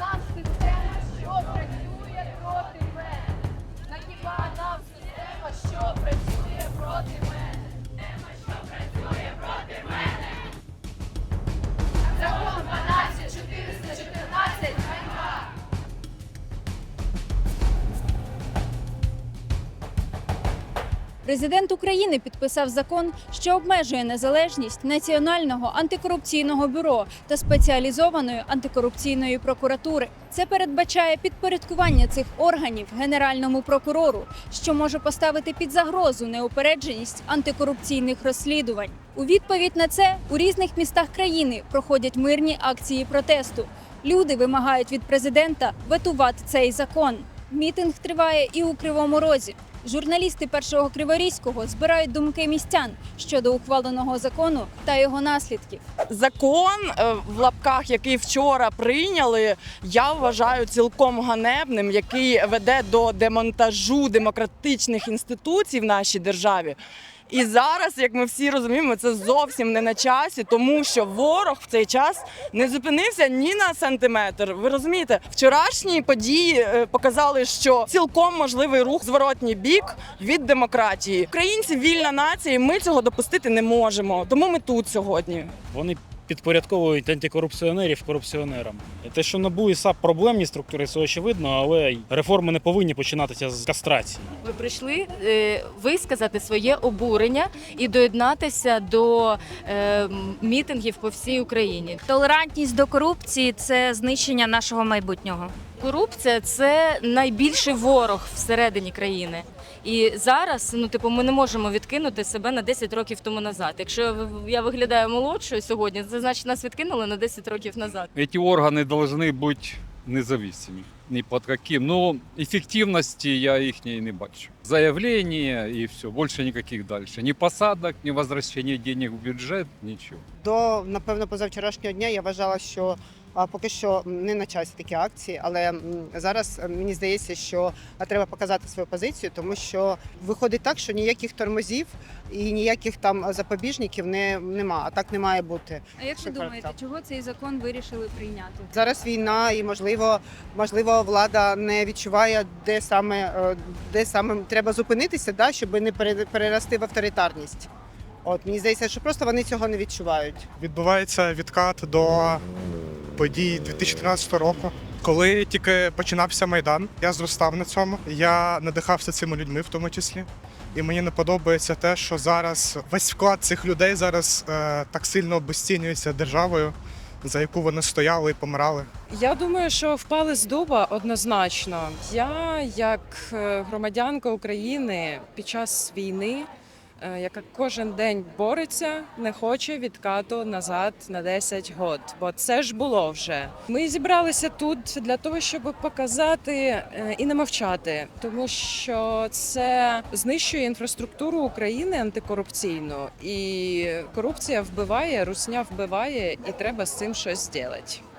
Allah'ım. Президент України підписав закон, що обмежує незалежність Національного антикорупційного бюро та спеціалізованої антикорупційної прокуратури. Це передбачає підпорядкування цих органів генеральному прокурору, що може поставити під загрозу неупередженість антикорупційних розслідувань. У відповідь на це у різних містах країни проходять мирні акції протесту. Люди вимагають від президента ветувати цей закон. Мітинг триває і у Кривому Розі. Журналісти першого Криворізького збирають думки містян щодо ухваленого закону та його наслідків. Закон е, в лапках, який вчора прийняли, я вважаю цілком ганебним, який веде до демонтажу демократичних інституцій в нашій державі. І зараз, як ми всі розуміємо, це зовсім не на часі, тому що ворог в цей час не зупинився ні на сантиметр. Ви розумієте, вчорашні події е, показали, що цілком можливий рух зворотній бік від демократії. Українці вільна нація, і ми цього допустити не можемо. Тому ми тут сьогодні. Вони підпорядковують антикорупціонерів корупціонерам. Те, що НАБУ і САП проблемні структури, це очевидно, але й реформи не повинні починатися з кастрації. Ви прийшли е, висказати своє обурення і доєднатися до е, мітингів по всій Україні. Толерантність до корупції це знищення нашого майбутнього Корупція це найбільший ворог всередині країни. І зараз, ну типу, ми не можемо відкинути себе на 10 років тому назад. Якщо ви- я виглядаю молодшою сьогодні, це значить нас відкинули на 10 років назад. Эти органы должны быть независимы. Ни под каким. Но эффективности я их не, не бачу. Заявление и все. Больше никаких дальше. Ни посадок, ни возвращения денег в бюджет, ничего. До напевно позавчорашнього дня я вважала, що а, поки що не на часі такі акції, але зараз мені здається, що треба показати свою позицію, тому що виходить так, що ніяких тормозів і ніяких там запобіжників не нема. А так не має бути. А як ви думаєте, чого цей закон вирішили прийняти? Зараз війна, і можливо, можливо, влада не відчуває, де саме е, де саме треба зупинитися, да, щоб не пере- перерости в авторитарність. От мені здається, що просто вони цього не відчувають. відбувається відкат до подій 2013 року. Коли тільки починався майдан, я зростав на цьому. Я надихався цими людьми, в тому числі. І мені не подобається те, що зараз весь вклад цих людей зараз е, так сильно обесцінюється державою, за яку вони стояли і помирали. Я думаю, що впали з дуба однозначно. Я, як е, громадянка України під час війни, яка кожен день бореться, не хоче відкату назад на 10 год, бо це ж було вже. Ми зібралися тут для того, щоб показати е, і не мовчати, тому що це знищує інфраструктуру України антикорупційну, і корупція вбиває, русня вбиває, і треба з цим щось зробити.